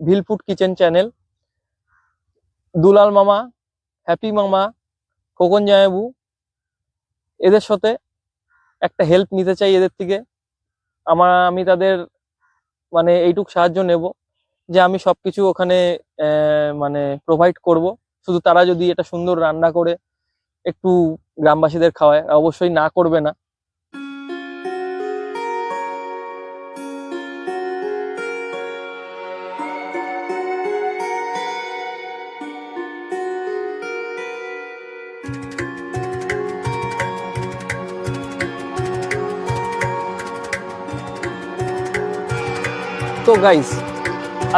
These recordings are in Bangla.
ভিলফুড কিচেন চ্যানেল, দুলাল মামা, হ্যাপি মামা, খোকন জামাইবু এদের সাথে একটা হেল্প নিতে চাই এদের থেকে। আমার আমি তাদের মানে এইটুক সাহায্য নেব যে আমি সব কিছু ওখানে মানে প্রোভাইড করব। শুধু তারা যদি এটা সুন্দর রান্না করে একটু গ্রামবাসীদের খাওয়ায়, অবশ্যই না করবে না। তো গাইস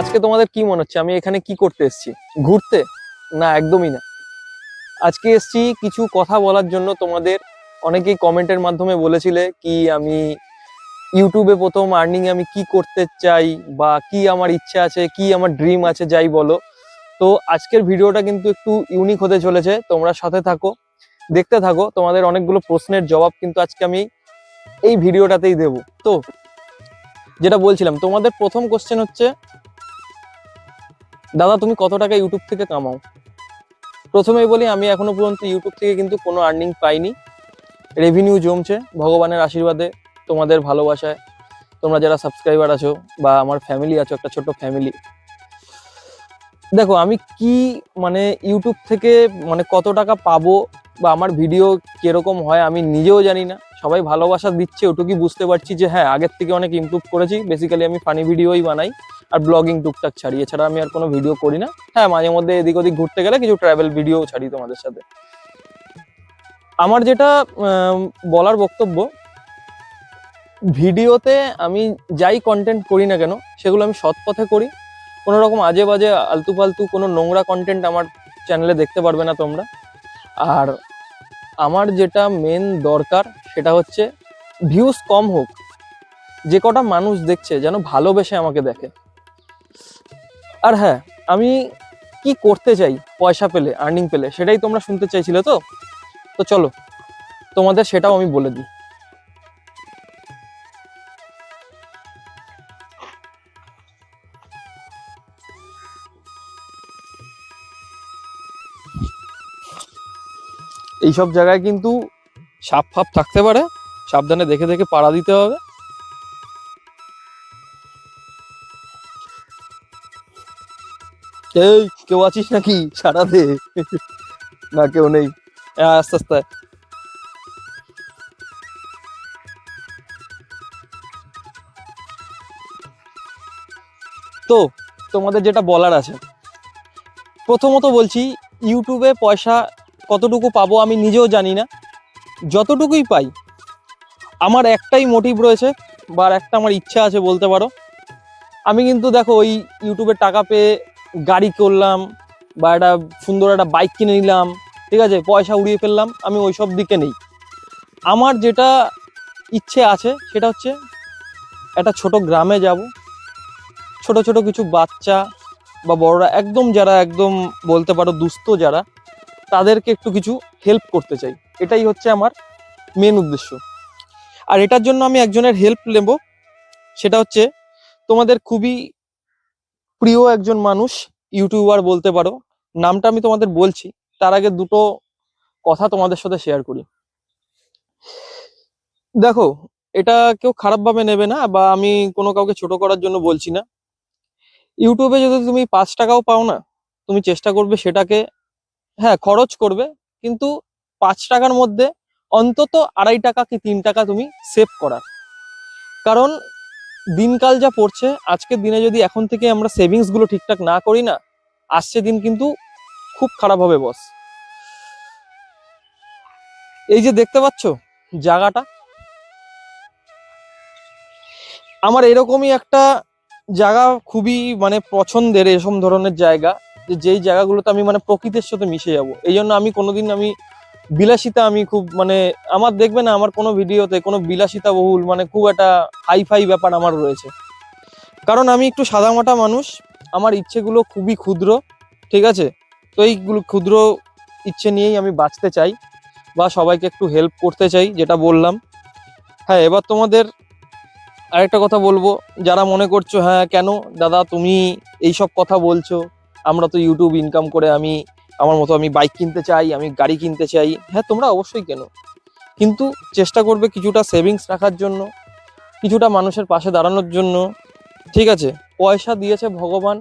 আজকে তোমাদের কি মনে হচ্ছে? আমি এখানে কি করতে এসেছি? ঘুরতে? না, একদমই না। আজকে এসেছি কিছু কথা বলার জন্য তোমাদের। অনেকেই কমেন্টের মাধ্যমে বলেছিলে কি আমি ইউটিউবে প্রথম আর্নিং আমি কি করতে চাই বা কি আমার ইচ্ছা আছে, কি আমার ড্রিম আছে, যাই বলো। তো আজকের ভিডিওটা কিন্তু একটু ইউনিক হতে চলেছে। তোমরা সাথে থাকো, দেখতে থাকো। তোমাদের অনেকগুলো প্রশ্নের জবাব কিন্তু আজকে আমি এই ভিডিওটাতেই দেব। তো যেটা বলছিলাম, তোমাদের প্রথম কোশ্চেন হচ্ছে, দাদা তুমি কত টাকা ইউটিউব থেকে কামাও? প্রথমেই বলি, আমি এখনও পর্যন্ত ইউটিউব থেকে কিন্তু কোনো আর্নিং পাইনি। রেভিনিউ জমছে, ভগবানের আশীর্বাদে, তোমাদের ভালোবাসায়। তোমরা যারা সাবস্ক্রাইবার আছো বা আমার ফ্যামিলি আছো, একটা ছোট ফ্যামিলি দেখো, আমি কি মানে ইউটিউব থেকে মানে কত টাকা পাবো বা আমার ভিডিও কীরকম হয় আমি নিজেও জানি না। সবাই ভালোবাসা দিচ্ছে, ওটুকুই বুঝতে পারছি যে হ্যাঁ আগের থেকে অনেক ইমপ্রুভ করেছি। বেসিক্যালি আমি ফানি ভিডিওই বানাই আর ব্লগিং টুকটাক ছাড়ি। এছাড়া আমি আর কোনো ভিডিও করি না। হ্যাঁ মাঝে মধ্যে এদিক ওদিক ঘুরতে গেলে কিছু ট্রাভেল ভিডিও ছাড়ি তোমাদের সাথে। আমার যেটা বলার বক্তব্য, ভিডিওতে আমি যাই কন্টেন্ট করি না কেন, সেগুলো আমি সৎ পথে করি। কোনো রকম আজে বাজে আলতু ফালতু কোনো নোংরা কন্টেন্ট আমার চ্যানেলে দেখতে পারবে না তোমরা। আর আমার যেটা মেন দরকার সেটা হচ্ছে ভিউজ কম হোক। যে কটা মানুষ দেখছে যেন ভালোবেসে আমাকে দেখে। আর হ্যাঁ আমি কি করতে চাই পয়সা পেলে আর্নিং পেলে, সেটাই তোমরা শুনতে চাইছিলে তো? তো চলো, তোমাদের সেটাও আমি বলে দিই। এইসব জায়গায় কিন্তু সাপ ফাপ থাকতে পারে। সাবধানে দেখে দেখে পাড়া দিতে হবে। এই, কেউ আছিস নাকি? সারা দে। না, কেউ নেই। আস্তে আস্তে। তো, তোমাদের যেটা বলার আছে, প্রথমত বলছি, ইউটিউবে পয়সা কতটুকু পাবো আমি নিজেও জানি না। যতটুকুই পাই, আমার একটাই মোটিভ রয়েছে বা একটা আমার ইচ্ছা আছে বলতে পারো। আমি কিন্তু দেখো ওই ইউটিউবে টাকা পেয়ে গাড়ি করলাম বা একটা সুন্দর একটা বাইক কিনে নিলাম, ঠিক আছে, পয়সা উড়িয়ে ফেললাম, আমি ওই সব দিকে নেই। আমার যেটা ইচ্ছে আছে সেটা হচ্ছে একটা ছোট গ্রামে যাব, ছোট ছোট কিছু বাচ্চা বা বড়রা, একদম যারা একদম বলতে পারো দুস্থ যারা তাদেরকে একটু কিছু হেল্প করতে চাই। এটাই হচ্ছে আমার মেন উদ্দেশ্য। আর এটার জন্য আমি একজনের হেল্প নেব। সেটা হচ্ছে, তোমাদের খুবই প্রিয় একজন মানুষ, ইউটিউবার বলতে পারো। নামটা আমি তোমাদের বলছি, তার আগে দুটো কথা তোমাদের সাথে শেয়ার করি। দেখো, এটা কেউ খারাপভাবে নেবে না বা আমি কোনো কাউকে ছোট করার জন্য বলছি না। ইউটিউবে যদি তুমি পাঁচ টাকাও পাও না, তুমি চেষ্টা করবে সেটাকে হ্যাঁ খরচ করবে। কিন্তু পাঁচ টাকার মধ্যে অন্তত আড়াই টাকা কি তিন টাকা তুমি সেভ করার। কারণ দিনকাল যা পড়ছে, আজকের দিনে যদি এখন থেকে আমরা সেভিংসগুলো ঠিকঠাক না করি না, আসছে দিন কিন্তু খুব খারাপ হবে বস এই যে দেখতে পাচ্ছ জায়গাটা? আমার এরকমই একটা জায়গা খুবই মানে পছন্দের এরকম ধরনের জায়গা। যে যেই জায়গাগুলোতে আমি মানে প্রকৃতির সাথে মিশে যাব। এই জন্য আমি কোনোদিন আমি বিলাসিতা আমি খুব মানে আমার দেখবে না, আমার কোনো ভিডিওতে কোনো বিলাসিতা বহুল মানে খুব একটা হাই ফাই ব্যাপার আমার রয়েছে। কারণ আমি একটু সাদামাটা মানুষ, আমার ইচ্ছেগুলো খুবই ক্ষুদ্র, ঠিক আছে? তো এইগুলো ক্ষুদ্র ইচ্ছে নিয়েই আমি বাঁচতে চাই বা সবাইকে একটু হেল্প করতে চাই, যেটা বললাম। হ্যাঁ এবার তোমাদের আরেকটা কথা বলব। যারা মনে করছ হ্যাঁ কেন? দাদা, তুমি এই সব কথা বলছো। আমরা তো ইউটিউব ইনকাম করে আমি, আমার মতো আমি বাইক কিনতে চাই, আমি গাড়ি কিনতে চাই। হ্যাঁ তোমরা অবশ্যই কেন। কিন্তু চেষ্টা করবে কিছুটা সেভিংস রাখার জন্য, কিছুটা মানুষের পাশে দাঁড়ানোর জন্য। ঠিক আছে, পয়সা দিয়েছে ভগবান,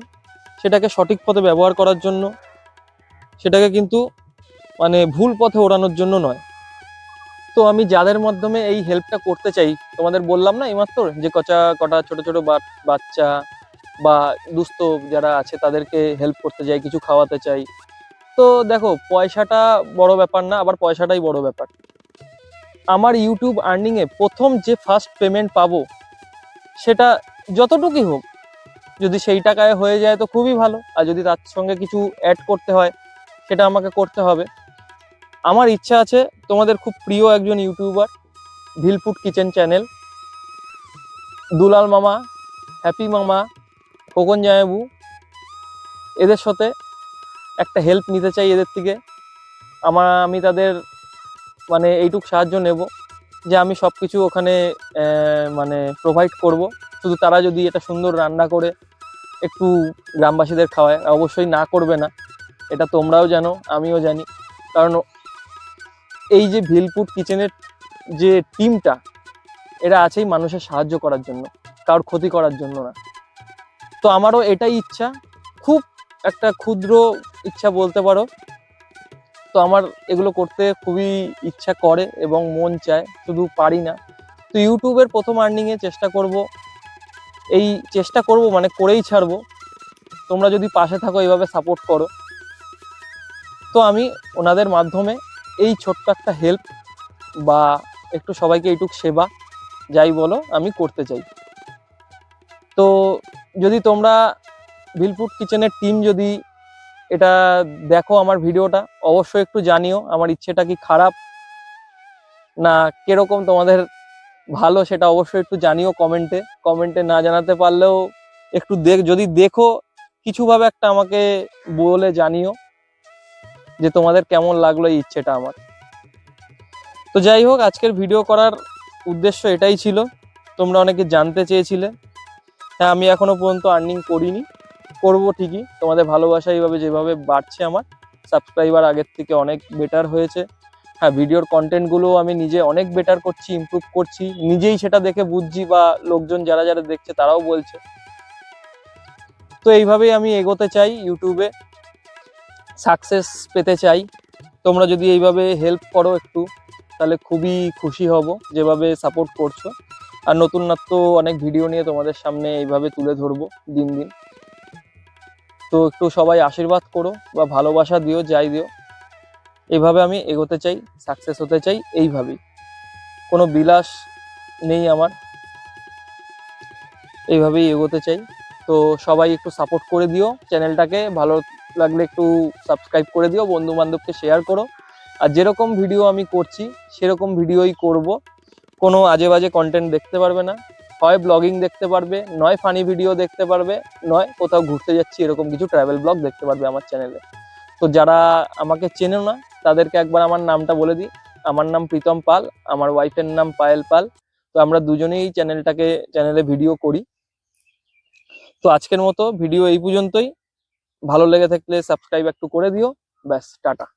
সেটাকে সঠিক পথে ব্যবহার করার জন্য। সেটাকে কিন্তু মানে ভুল পথে ওড়ানোর জন্য নয়। তো আমি যাদের মাধ্যমে এই হেল্পটা করতে চাই, তোমাদের বললাম না এইমাত্র যে কচা, কটা ছোট ছোট বাচ্চা বা দুস্থ যারা আছে তাদেরকে হেল্প করতে চাই, কিছু খাওয়াতে চাই। তো দেখো, পয়সাটা বড় ব্যাপার না, আবার পয়সাটাই বড় ব্যাপার। আমার ইউটিউব আর্নিং এ প্রথম যে ফার্স্ট পেমেন্ট পাবো, সেটা যতটুকুই হোক, যদি সেই টাকায় হয়ে যায় তো খুবই ভালো। আর যদি তার সঙ্গে কিছু অ্যাড করতে হয়, সেটা আমাকে করতে হবে। আমার ইচ্ছা আছে, তোমাদের খুব প্রিয় একজন YouTuber Villfood kitchen channel Dulal মামা হ্যাপি মামা খোকন জায়াবু এদের সাথে একটা হেল্প নিতে চাই এদের থেকে। আমার আমি তাদের মানে এইটুক সাহায্য নেব যে আমি সব কিছু ওখানে মানে প্রোভাইড করব। শুধু তারা যদি এটা সুন্দর রান্না করে, একটু গ্রামবাসীদের খাওয়ায়। অবশ্যই না করবে না, এটা তোমরাও জানো, আমিও জানি। কারণ এই যে ভিলপুট কিচেনের যে টিমটা এরা আছেই মানুষের সাহায্য করার জন্য, কারোর ক্ষতি করার জন্য না। তো আমারও এটাই ইচ্ছা। খুব একটা ক্ষুদ্র ইচ্ছা বলতে পারো। তো আমার এগুলো করতে খুবই ইচ্ছা করে এবং মন চায়, শুধু পারি না। তো ইউটিউবের প্রথম আর্নিংয়ে চেষ্টা করব। এই চেষ্টা করব মানে করেই ছাড়বো। তোমরা যদি পাশে থাকো এইভাবে সাপোর্ট করো। তো আমি ওনাদের মাধ্যমে এই ছোট্ট একটা হেল্প বা একটু সবাইকে এইটুক সেবা, যাই বলো, আমি করতে চাই। তো যদি তোমরা ভিলফুড কিচেনের টিম যদি এটা দেখো আমার ভিডিওটা, অবশ্যই একটু জানিও, আমার ইচ্ছেটা কি খারাপ না কীরকম তোমাদের ভালো সেটা অবশ্যই একটু জানিও কমেন্টে কমেন্টে না জানাতে পারলেও একটু দেখ, যদি দেখো কিছুভাবে একটা আমাকে বলে জানিও যে তোমাদের কেমন লাগল এই ইচ্ছেটা আমার। তো যাই হোক, আজকের ভিডিও করার উদ্দেশ্য এটাই ছিল। তোমরা অনেকে জানতে চেয়েছিলে। হ্যাঁ আমি এখনও পর্যন্ত আর্নিং করিনি। করব ঠিকই। তোমাদের ভালোবাসা এইভাবে যেভাবে বাড়ছে আমার সাবস্ক্রাইবার আগের থেকে অনেক বেটার হয়েছে। হ্যাঁ ভিডিওর কন্টেন্টগুলো আমি নিজে অনেক বেটার করছি ইমপ্রুভ করছি। নিজেই সেটা দেখে বুঝছি বা লোকজন যারা যারা দেখছে তারাও বলছে। তো এইভাবেই আমি এগোতে চাই ইউটিউবে। সাকসেস পেতে চাই। তোমরা যদি এইভাবে হেল্প করো একটু, তাহলে খুবই খুশি হব, যেভাবে সাপোর্ট করছ। আর নতুন নত্ব অনেক ভিডিও নিয়ে তোমাদের সামনে এইভাবে তুলে ধরবো দিন দিন। তো একটু সবাই আশীর্বাদ করো বা ভালোবাসা দিও, যাই দিও। এইভাবে আমি এগোতে চাই সাকসেস হতে চাই, এইভাবেই। কোনো বিলাস নেই আমার। এইভাবেই এগোতে চাই। তো সবাই একটু সাপোর্ট করে দিও চ্যানেলটাকে ভালো লাগলে একটু সাবস্ক্রাইব করে দিও বন্ধু বান্ধবকে শেয়ার করো। আর যেরকম ভিডিও আমি করছি, সেরকম ভিডিওই করব। কোনো আজে বাজে কন্টেন্ট দেখতে পারবে না। হয় ব্লগিং দেখতে পারবে, নয় ফানি ভিডিও দেখতে পারবে, নয় কোথাও ঘুরতে যাচ্ছি এরকম কিছু ট্রাভেল ব্লগ দেখতে পারবে আমার চ্যানেলে তো যারা আমাকে চেনে না, তাদেরকে একবার আমার নামটা বলে দিই। আমার নাম প্রীতম পাল, আমার ওয়াইফের নাম পায়েল পাল। তো আমরা দুজনেই চ্যানেলটাকে চ্যানেলে ভিডিও করি। তো আজকের মতো ভিডিও এই পর্যন্তই। ভালো লেগে থাকলে সাবস্ক্রাইব একটু করে দিও। ব্যাস, টাটা।